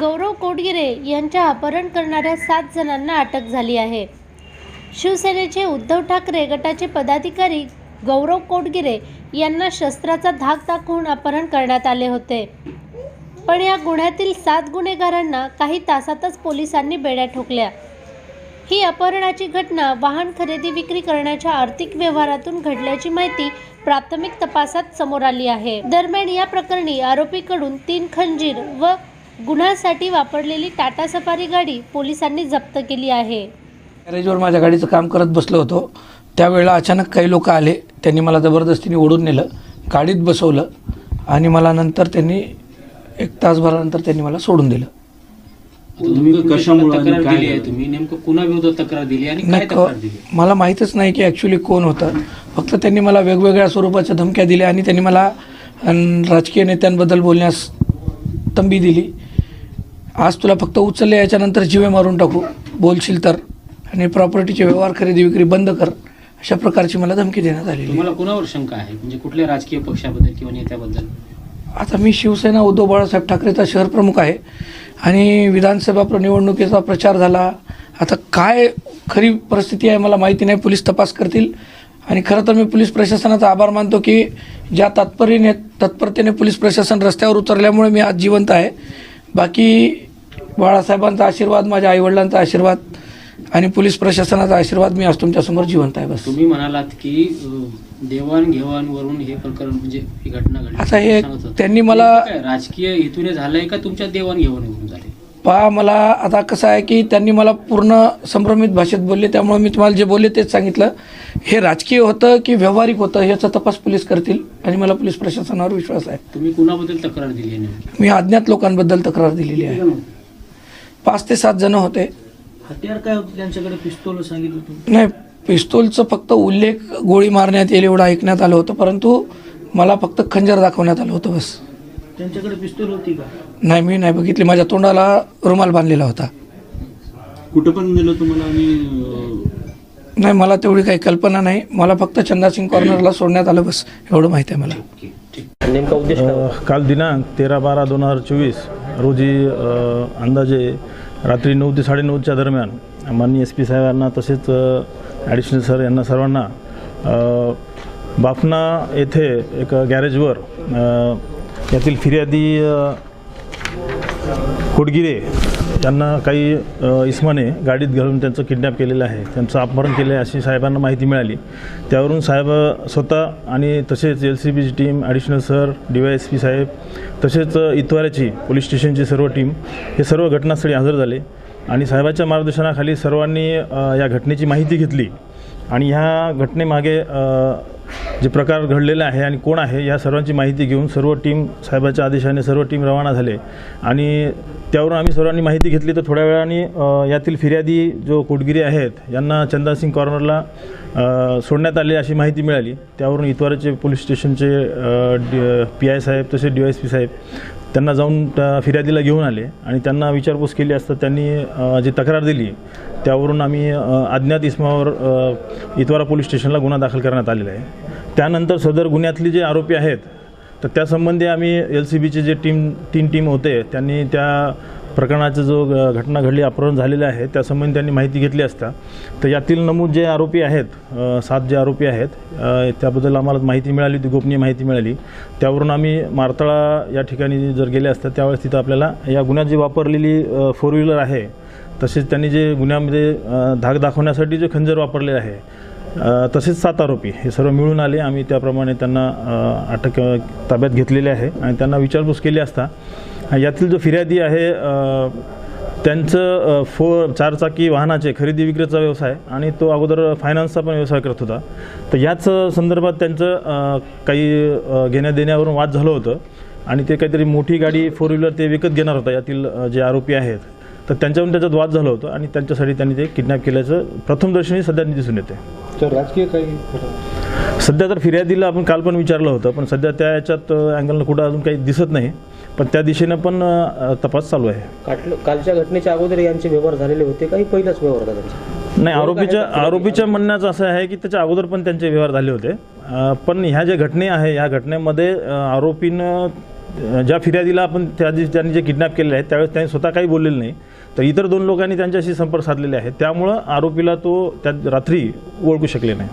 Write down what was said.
गौरव कोटगिरे यांच्या अपहरण करणाऱ्या सात जणांना अटक झाली आहे. शिवसेनेचे उद्धव ठाकरे गटाचे पदाधिकारी गौरव कोटगिरे यांना शस्त्राचा धाक दाखवून अपहरण करण्यात आले होते. पण या गुन्ह्यातील सात गुन्हेगारांना काही तासातच पोलिसांनी बेड्या ठोकल्या. ही अपहरणाची घटना वाहन खरेदी विक्री करण्याच्या आर्थिक व्यवहारातून घडल्याची माहिती प्राथमिक तपासात समोर आली आहे. दरम्यान या प्रकरणी आरोपीकडून तीन खंजीर व गुन्ह्यासाठी वापरलेली टाटा सफारी गाडी पोलिसांनी जप्त केली आहे. गॅरेजवर माझ्या गाडीचं काम करत बसलो होतो. त्यावेळेला अचानक काही लोक आले. त्यांनी मला जबरदस्तीने ओढून नेलं गाडीत बसवलं आणि मला नंतर त्यांनी एक तासभरानंतर त्यांनी मला सोडून दिलं. तुम्ही कशामुळे आणि तक्रार काय दिली आहे? झालं? तुम्ही नेमकं कुणाविरोधात तक्रार दिली आणि काय नाही तक्रार क- दिली मला माहीतच नाही की ॲक्च्युली कोण होतं. फक्त त्यांनी मला वेगवेगळ्या स्वरूपाच्या धमक्या दिल्या आणि त्यांनी मला अन, राजकीय नेत्यांबद्दल बोलण्यास तंबी दिली. आज तुला फक्त उचलले याच्यानंतर जीवे मारून टाकू. बोलशील तर. आणि प्रॉपर्टीचे व्यवहार खरेदी विक्री बंद कर. अशा प्रकारची मला धमकी देण्यात आलेली आहे. तुम्हाला कुणावर शंका आहे? म्हणजे कुठल्या राजकीय पक्षाबद्दल किंवा नेत्याबद्दल? आता मी शिवसेना उद्धव बाळासाहेब ठाकरेचा शहर प्रमुख आहे. आणि विधानसभा प्र- निवडणुकीचा प्रचार झाला. आता काय खरी परिस्थिती आहे मला माहिती नाही. पोलीस तपास करतील. आणि खरं तर मी पोलीस प्रशासनाचा आभार मानतो की ज्या तात्पर्याने तत्परतेने पोलीस प्रशासन रस्त्यावर उतरल्यामुळे मी आज जिवंत आहे. बाकी बाळासाहेबांचा आशीर्वाद माझ्या आईवडिलांचा आशीर्वाद आणि पोलीस प्रशासनाचा आशीर्वाद मी आज तुमच्यासमोर जिवंत आहे बस. तुम्ही म्हणालात की देवाण वरून हे प्रकरण म्हणजे ही घटना घडली. आता हे सांगत होता. त्यांनी मला- काय, राजकीय हेतूने झालंय का तुमच्या देवाण घेवाणीवरून झाले पहा मला आता कसं आहे की त्यांनी मला पूर्ण संभ्रमित भाषेत बोलले त्यामुळे मी तुम्हाला जे बोलले तेच सांगितलं. हे राजकीय होतं की व्यावहारिक होतं याचा तपास पोलीस करतील आणि मला पोलीस प्रशासनावर विश्वास आहे. तुम्ही कुणाबद्दल तक्रार दिली आहे नेमकी? मी अज्ञात लोकांबद्दल तक्रार दिलेली आहे. पाच ते सात जण होते. हत्यार काय होतं? त्यांच्याकडे पिस्तोल सांगितलं तुम्ही? नाही पिस्तूलचं फक्त उल्लेख गोळी मारण्यात येईल एवढं ऐकण्यात आलं होतं परंतु मला फक्त खंजर दाखवण्यात आलं होतं बस. त्यांच्याकडे पिस्तोल होती का? नाही मी नाही बघितली. माझ्या तोंडाला रुमाल बांधलेला होता. कुठं पण नेलं तुम्हाला आणि नाही मला तेवढी काही कल्पना नाही. मला फक्त चंदासिंग कॉर्नरला सोडण्यात आलं बस. एवढं माहिती आहे मला. नेमका उद्देश काय होता? अ, काल दिनांक तेरा बारा दोन हजार चोवीस रोजी अंदाजे रात्री नऊ ते साडेनऊच्या दरम्यान माननीय एस पी साहेबांना तसेच ॲडिशनल सर यांना सर्वांना बाफना येथे एक गॅरेजवर यातील फिर्यादी खोडगिरे त्यांना यांना काही इसमाने गाडीत घालून त्यांचं किडनॅप केलेलं आहे. त्यांचं अपहरण केलं आहे अशी साहेबांना माहिती मिळाली. त्यावरून साहेब स्वतः आणि तसेच एल सी बीची team additional sir D Y S P साहेब तसेच इतवाऱ्याची पोलीस स्टेशनची सर्व टीम हे सर्व घटनास्थळी हजर झाले आणि साहेबाच्या मार्गदर्शनाखाली सर्वांनी या घटनेची माहिती घेतली आणि ह्या घटनेमागे जे प्रकार घडलेले आहे आणि कोण आहे या सर्वांची माहिती घेऊन सर्व टीम साहेबाच्या आदेशाने सर्व टीम रवाना झाले. आणि त्यावरून आम्ही सर्वांनी माहिती घेतली तर थोड्या वेळाने यातील फिर्यादी जो कोटगिरी आहेत यांना चंदासिंग कॉर्नरला सोडण्यात आले अशी माहिती मिळाली. त्यावरून इतवाराचे पोलीस स्टेशनचे पी आय साहेब तसेच डी वाय एस पी साहेब त्यांना जाऊन त्या फिर्यादीला घेऊन आले आणि त्यांना विचारपूस केली असता त्यांनी जी तक्रार दिली त्यावरून आम्ही अज्ञात इसमावर इतवारा पोलीस स्टेशनला गुन्हा दाखल करण्यात आलेला आहे. त्यानंतर सदर गुन्ह्यातले जे आरोपी आहेत तर त्यासंबंधी आम्ही एल सी बीचे जे टीम तीन टीम होते त्यांनी त्या प्रकरणाचं जो घटना घडली अपहरण झालेलं आहे त्यासंबंधी त्यांनी माहिती घेतली असता तर यातील नमूद जे आरोपी आहेत सात जे आरोपी आहेत त्याबद्दल आम्हाला माहिती मिळाली होती गोपनीय माहिती मिळाली. त्यावरून आम्ही मारतळा या ठिकाणी जर गेले असता त्यावेळेस तिथं आपल्याला या गुन्ह्यात जी वापरलेली फोर व्हीलर आहे तसेच त्यांनी जे गुन्ह्यामध्ये धाक दाखवण्यासाठी जे खंजर वापरले आहे तसेच सात आरोपी हे सर्व मिळून आले. आम्ही त्याप्रमाणे त्यांना अटक ताब्यात घेतलेले आहे आणि त्यांना विचारपूस केली असता यातील जो फिर्यादी आहे त्यांचं फोर चारचाकी वाहनाचे खरेदी विक्रीचा व्यवसाय आणि तो अगोदर फायनान्सचा पण व्यवसाय करत होता. तर याच संदर्भात त्यांचं काही घेण्या देण्यावरून वाद झालं होतं आणि ते काहीतरी मोठी गाडी फोर व्हीलर ते विकत घेणार होता यातील जे आरोपी आहेत. तर त्यांच्यावरून त्याच्यात वाद झाला होता आणि त्यांच्यासाठी त्यांनी ते किडनॅप केल्याचं प्रथमदर्शनी सध्या दिसून येते. तर राजकीय काही सध्या तर फिर्यादीला आपण काल पण विचारलं होतं पण सध्या त्या याच्यात अँगलनं कुठं अजून काही दिसत नाही. पण त्या दिशेनं पण तपास चालू आहे. कालच्या घटनेच्या अगोदर यांचे व्यवहार झालेले होते काही पहिलाच व्यवहार होता त्यांचा. नाही आरोपीच्या आरोपीच्या म्हणण्याचं असं आहे की त्याच्या अगोदर पण त्यांचे व्यवहार झाले होते. पण ह्या ज्या घटने आहे ह्या घटनेमध्ये आरोपीनं ज्या फिर्यादीला आपण त्या दिवशी त्यांनी जे किडनॅप केलेले आहेत त्यावेळेस त्यांनी स्वतः काही बोललेलं नाही. तर इतर दोन लोकांनी त्यांच्याशी संपर्क साधलेले आहे त्यामुळं आरोपीला तो त्या रात्री ओळखू शकले नाही.